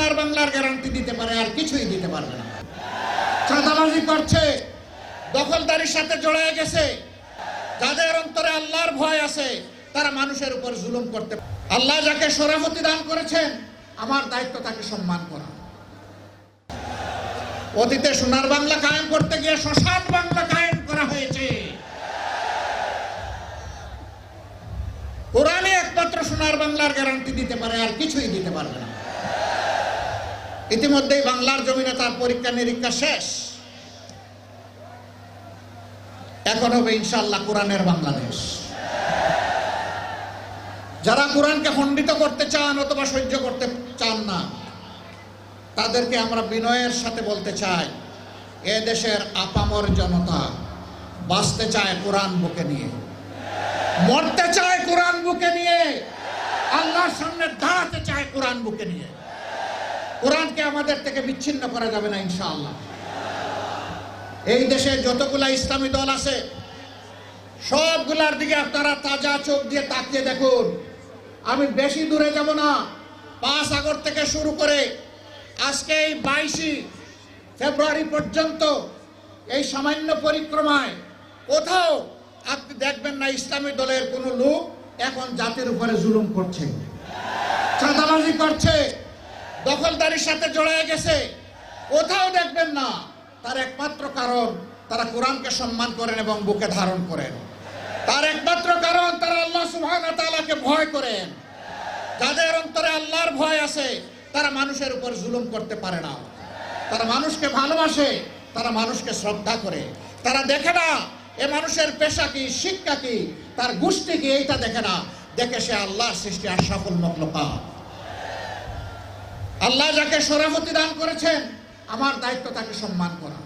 সোনার বাংলার গ্যারান্টি দিতে পারে, আর কিছুই দিতে পারবে না। চাঁদাবাজি করছে, দখলদারির সাথে জড়ায় গেছে। যাদের অন্তরে আল্লাহর ভয় আছে, তারা মানুষের উপর জুলুম করতে আল্লাহ যাকে সরাফতি দান করেছেন, আমার দায়িত্ব তাকে সম্মান করা। অতীতে সোনার বাংলা কায়েম করতে গিয়ে শ্মশান বাংলা কায়েম করা হয়েছে। কোরআনই একমাত্র সোনার বাংলার গ্যারান্টি দিতে পারে, আর কিছুই দিতে পারবে না। ইতিমধ্যেই বাংলার জমিনে তার পরীক্ষা নিরীক্ষা শেষ। এখন হবে ইনশাল্লাহ কোরআনের বাংলাদেশ। যারা কোরআনকে খণ্ডিত করতে চান অথবা সহ্য করতে চান না, তাদেরকে আমরা বিনয়ের সাথে বলতে চাই, এ দেশের আপামর জনতা বাঁচতে চায় কোরআন বুকে নিয়ে। মরতে চায় কোরআন বুকে নিয়ে। আল্লাহর সামনে দাঁড়াতে চায় কোরআন বুকে নিয়ে। কোরআনকে আমাদের থেকে বিচ্ছিন্ন করা যাবে না, ইনশাআল্লাহ। এই দেশে যতগুলা ইসলামী দল আছে, সবগুলার দিকে আপনারা তাজা চোখ দিয়ে তাকিয়ে দেখুন। আমি বেশি দূরে যাব না, পাঁচ আগস্ট থেকে শুরু করে আজকে এই বাইশে ফেব্রুয়ারি পর্যন্ত এই সামান্য পরিক্রমায় কোথাও আপনি দেখবেন না ইসলামী দলের কোনো লোক এখন জাতির উপরে জুলুম করছে। চাঁদাবাজি করছে। দখলদারির সাথে জড়ায় গেছে। কোথাও দেখবেন না, তার একমাত্র কারণ তারা কোরআনকে সম্মান করেন এবং বুকে ধারণ করেন। তার একমাত্র কারণ তারা আল্লাহ তাআলাকে ভয় করেন। যাদের অন্তরে আল্লাহর ভয় আছে, তারা মানুষের উপর জুলুম করতে পারে না। তারা মানুষকে ভালোবাসে, তারা মানুষকে শ্রদ্ধা করে। তারা দেখে না, এ মানুষের পেশা কি, শিক্ষা কি, তার গোষ্ঠী কি, এইটা দেখে না। দেখে সে আল্লাহ সৃষ্টি আর সফল মকলকা আল্লাহ যাকে সরাফতি দান করেছেন আমার দায়িত্ব তাকে সম্মান করা।